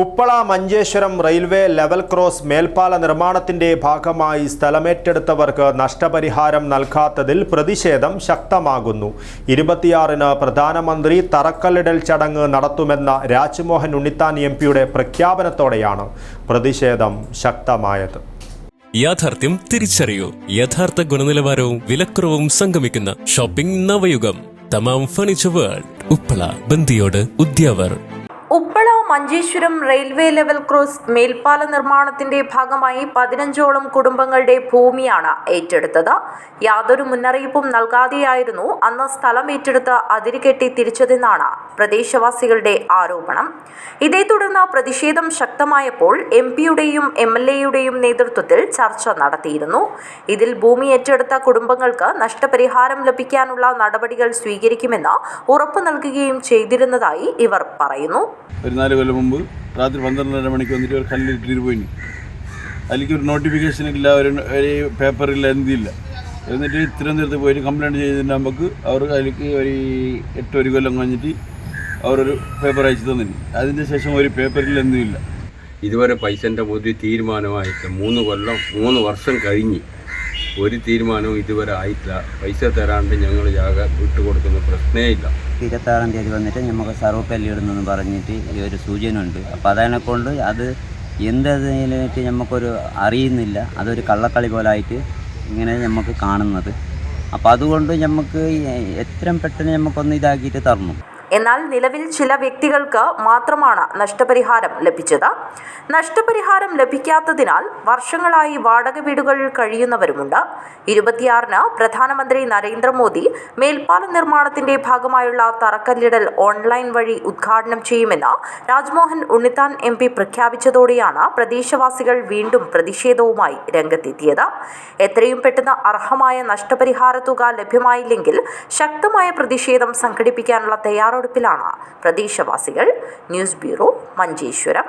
Uppala Manjeshwaram railway level cross മേൽപ്പാല നിർമ്മാണത്തിന്റെ ഭാഗമായി സ്ഥലമേറ്റെടുത്തവർക്ക് നഷ്ടപരിഹാരം നൽകാത്തതിൽ പ്രതിഷേധം ശക്തമാകുന്നു. ഇരുപത്തിയാറിന് പ്രധാനമന്ത്രി തറക്കല്ലിടൽ ചടങ്ങ് നടത്തുമെന്ന രാജ്മോഹൻ ഉണ്ണിത്താൻ എം പിയുടെ പ്രഖ്യാപനത്തോടെയാണ് പ്രതിഷേധം ശക്തമായത്. യാഥാർത്ഥ്യം തിരിച്ചറിയൂ. യഥാർത്ഥ ഗുണനിലവാരവും വിലക്കുറവും സംഗമിക്കുന്ന shopping Navayugam. Thamam furniture world. Uppala Bandiyod Udyavar. Manjeshwaram railway level cross മേൽപ്പാല നിർമ്മാണത്തിന്റെ ഭാഗമായി പതിനഞ്ചോളം കുടുംബങ്ങളുടെ ഭൂമിയാണ് ഏറ്റെടുത്തത്. യാതൊരു മുന്നറിയിപ്പും നൽകാതെയായിരുന്നു അന്ന് സ്ഥലം ഏറ്റെടുത്ത് അതിരുകെട്ടി തിരിച്ചതെന്നാണ് പ്രദേശവാസികളുടെ ആരോപണം. ഇതേ തുടർന്ന് പ്രതിഷേധം ശക്തമായപ്പോൾ എം പിയുടെയും എം എൽ എയുടെയും നേതൃത്വത്തിൽ ചർച്ച നടത്തിയിരുന്നു. ഇതിൽ ഭൂമി ഏറ്റെടുത്ത കുടുംബങ്ങൾക്ക് നഷ്ടപരിഹാരം ലഭിക്കാനുള്ള നടപടികൾ സ്വീകരിക്കുമെന്ന് ഉറപ്പു നൽകുകയും ചെയ്തിരുന്നതായി ഇവർ പറയുന്നു. നാല് കൊല്ലം മുമ്പ് രാത്രി പന്ത്രണ്ടര മണിക്ക് വന്നിട്ട് ഒരു കല്ലിട്ടിട്ട് പോയി. അതിലേക്ക് ഒരു നോട്ടിഫിക്കേഷൻ ഇല്ല ഒരു ഒരു പേപ്പറില്ല എന്തില്ല എന്നിട്ട് തിരുവനന്തപുരത്ത് പോയിട്ട് കംപ്ലയിന്റ് ചെയ്തിട്ട് നമുക്ക് അവർ അതിലേക്ക് ഒരു എട്ട് ഒരു കൊല്ലം കഴിഞ്ഞിട്ട് അവരൊരു പേപ്പർ അയച്ചു തന്നിന്. അതിന്റെ ശേഷം ഒരു പേപ്പറിൽ എന്തുമില്ല ഇതുവരെ പൈസന്റെ പൊതു തീരുമാനമായിട്ട് മൂന്ന് കൊല്ലം മൂന്ന് വർഷം കഴിഞ്ഞ് ഒരു തീരുമാനവും ഇതുവരെ ആയിട്ടില്ല. പൈസ തരാണ്ട് ഞങ്ങൾ ജാഗ വിട്ടുകൊടുക്കുന്ന പ്രശ്നേ ഇല്ല. ഇരുപത്താറാം തീയതി വന്നിട്ട് നമുക്ക് സർവപ്പല്ലി ഇടുന്നെന്ന് പറഞ്ഞിട്ട് ഈ ഒരു സൂചന ഉണ്ട് അപ്പോൾ അതിനെ കൊണ്ട് അത് എന്തതിനായിട്ട് നമുക്കൊരു അറിയുന്നില്ല. അതൊരു കള്ളക്കളി പോലായിട്ട് ഇങ്ങനെ നമുക്ക് കാണുന്നത്. അപ്പോൾ അതുകൊണ്ട് നമുക്ക് എത്രയും പെട്ടെന്ന് നമുക്കൊന്ന് ഇതാക്കിയിട്ട് തരണം. എന്നാൽ നിലവിൽ ചില വ്യക്തികൾക്ക് മാത്രമാണ് നഷ്ടപരിഹാരം ലഭിച്ചത്. നഷ്ടപരിഹാരം ലഭിക്കാത്തതിനാൽ വർഷങ്ങളായി വാടക വീടുകളിൽ കഴിയുന്നവരുമുണ്ട്. ഇരുപത്തിയാറിന് പ്രധാനമന്ത്രി നരേന്ദ്രമോദി മേൽപ്പാല നിർമ്മാണത്തിന്റെ ഭാഗമായുള്ള തറക്കല്ലിടൽ ഓൺലൈൻ വഴി ഉദ്ഘാടനം ചെയ്യുമെന്ന് രാജ്മോഹൻ ഉണ്ണിത്താൻ എം പി പ്രഖ്യാപിച്ചതോടെയാണ് പ്രദേശവാസികൾ വീണ്ടും പ്രതിഷേധവുമായി രംഗത്തെത്തിയത്. എത്രയും പെട്ടെന്ന് അർഹമായ നഷ്ടപരിഹാര തുക ലഭ്യമായില്ലെങ്കിൽ ശക്തമായ പ്രതിഷേധം സംഘടിപ്പിക്കാനുള്ള തയ്യാറെടുപ്പിലാണ് പ്രദേശവാസികൾ ന്യൂസ് ബ്യൂറോ മഞ്ചേശ്വരം